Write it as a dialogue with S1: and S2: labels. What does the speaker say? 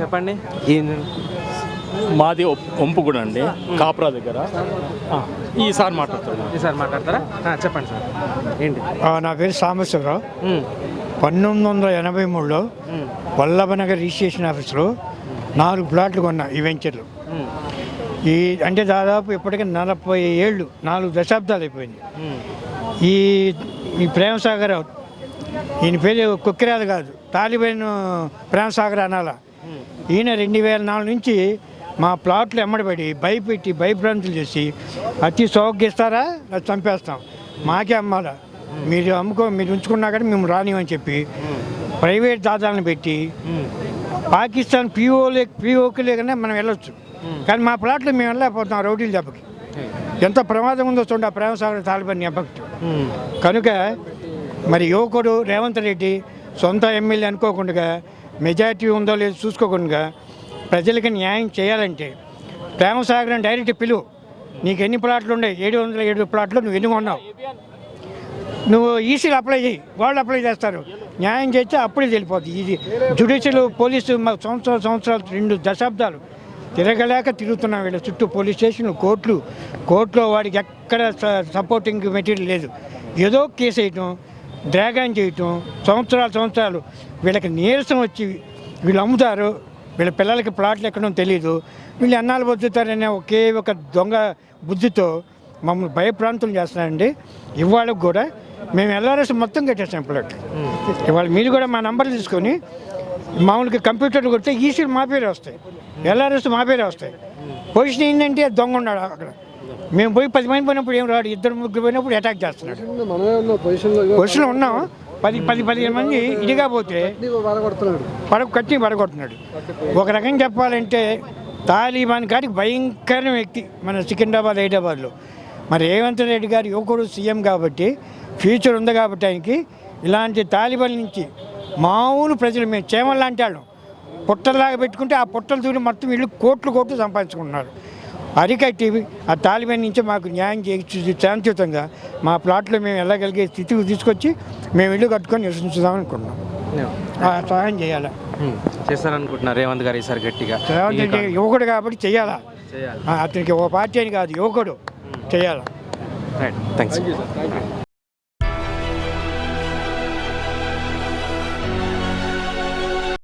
S1: చెప్పండి.
S2: మాది ఒంపు కూడా అండి కాపురా దగ్గర. ఆ, ఈసారి మాట్లాడుతున్నాను
S1: సార్ మాట్లాడతారా? చెప్పండి సార్. ఏంటి?
S3: ఆ, నా పేరు సాంబశివరావు.
S1: ఉమ్,
S3: పంతొమ్మిది వందల ఎనభై మూడులో వల్లభనగర్ రిజిస్ట్రేషన్ ఆఫీస్లో నాలుగు ప్లాట్లు కొన్నా ఈ వెంచర్లు. ఈ అంటే దాదాపు ఇప్పటికీ నలభై ఏళ్ళు నాలుగు దశాబ్దాలు అయిపోయింది. ఈ ఈ ప్రేమసాగర్ ఈయన పేరు కుక్కిరాలు కాదు. తాలిబైన్ ప్రేమసాగర్ అనాల. ఈయన రెండు వేల నాలుగు నుంచి మా ప్లాట్లు ఎమ్మడిపడి భయపెట్టి భయభ్రాంతులు చేసి అతి సౌగ్గిస్తారా? అది చంపేస్తాం. మాకే అమ్మాలా. మీరు అమ్ముకో మీరు ఉంచుకున్నా కానీ మేము రానివని చెప్పి ప్రైవేట్ దాదాలను పెట్టి పాకిస్తాన్ పీఓలే పీఓకి లేకనే మనం వెళ్ళొచ్చు. కానీ మా ప్లాట్లు మేము వెళ్ళలేకపోతున్నాం రౌడీలు దెబ్బకి. ఎంత ప్రమాదం ఉందో చూడండి ఆ ప్రేమసాగర్ తాలిబాన్
S1: కనుక
S3: కనుక మరి యువకుడు రేవంత్ రెడ్డి సొంత ఎమ్మెల్యే అనుకోకుండా మెజార్టీ ఉందో లేదో చూసుకోకుండా ప్రజలకి న్యాయం చేయాలంటే ప్రేమసాగరం డైరెక్ట్ పిలువు. నీకు ఎన్ని ప్లాట్లు ఉన్నాయి? ఏడు వందల ఏడు ప్లాట్లు నువ్వు ఎన్ని కొన్నావు? నువ్వు ఈసీలు అప్లై చేయి. వాళ్ళు అప్లై చేస్తారు. న్యాయం చేస్తే అప్పుడే తెలిపోద్ది. ఇది జుడిషియల్ పోలీసు మాకు సంవత్సరాలు సంవత్సరాలు రెండు దశాబ్దాలు తిరగలేక తిరుగుతున్నాం వీళ్ళ చుట్టూ పోలీస్ స్టేషన్ కోర్టులు. కోర్టులో వాడికి ఎక్కడ స- సపోర్టింగ్ మెటీరియల్ లేదు. ఏదో కేసు వేయటం. డ్రాగన్ చేయటం సంవత్సరాలు సంవత్సరాలు వీళ్ళకి నీరసం వచ్చి వీళ్ళు అమ్ముతారు. వీళ్ళ పిల్లలకి ప్లాట్లు ఎక్కడో తెలియదు వీళ్ళు ఎన్నాళ్ళు బతుకుతారనే ఒకే ఒక దొంగ బుద్ధితో మమ్మల్ని భయప్రాంతం చేస్తున్నారండి. ఇవాళ కూడా మేము ఎల్ఆర్ఎస్ మొత్తం కట్టేసాం ప్లాట్ ఇవాళ మీరు కూడా మా నంబర్ తీసుకొని మామూలుగా కంప్యూటర్ కొడితే ఈసీలు మా పేరే వస్తాయి. ఎల్ఆర్ఎస్ మా పేరే వస్తాయి. పొజిషన్ ఏంటంటే దొంగ ఉన్నాడు అక్కడ. మేము పోయి పది మంది పోయినప్పుడు ఏం రాడు ఇద్దరు ముగ్గురు పోయినప్పుడు అటాక్ చేస్తున్నాడు. పొజిషన్లో ఉన్నాం. పది పది పదిహేను మంది ఇదిగా పోతే పడ కట్టి పడగొడుతున్నాడు. ఒక రకంగా చెప్పాలంటే తాలిబాన్ కాడికి భయంకరమైన వ్యక్తి మన సికింద్రాబాద్ హైదరాబాద్లో. మరి రేవంత్ రెడ్డి గారు యువకుడు సీఎం కాబట్టి ఫ్యూచర్ ఉంది కాబట్టి ఆయనకి ఇలాంటి తాలిబాన్ నుంచి మామూలు ప్రజలు మేము చేమల్లాంటి వాళ్ళం. పుట్టలాగా పెట్టుకుంటే ఆ పుట్టలు చూడి మొత్తం వీళ్ళు కోట్లు కోట్లు సంపాదించుకుంటున్నారు. అరికట్టి ఆ తాలిబాన్ నుంచి మాకు న్యాయం చేయించి శాంతియుతంగా మా ప్లాట్లో మేము వెళ్ళగలిగే స్థితికి తీసుకొచ్చి మేము ఇల్లు కట్టుకొని నివసించుదాం అనుకుంటున్నాం ఆ సహాయం చేయాలి?
S1: చేస్తారనుకుంటున్నారు రేవంత్ గారు ఈసారి గట్టిగా.
S3: రేవంత్ రెడ్డి యువకుడు కాబట్టి చేయాలా?
S1: చేయాలి.
S3: ఆ, అతనికి ఒక పార్టీ అని కాదు యువకుడు చేయాలా?
S1: రైట్. థ్యాంక్స్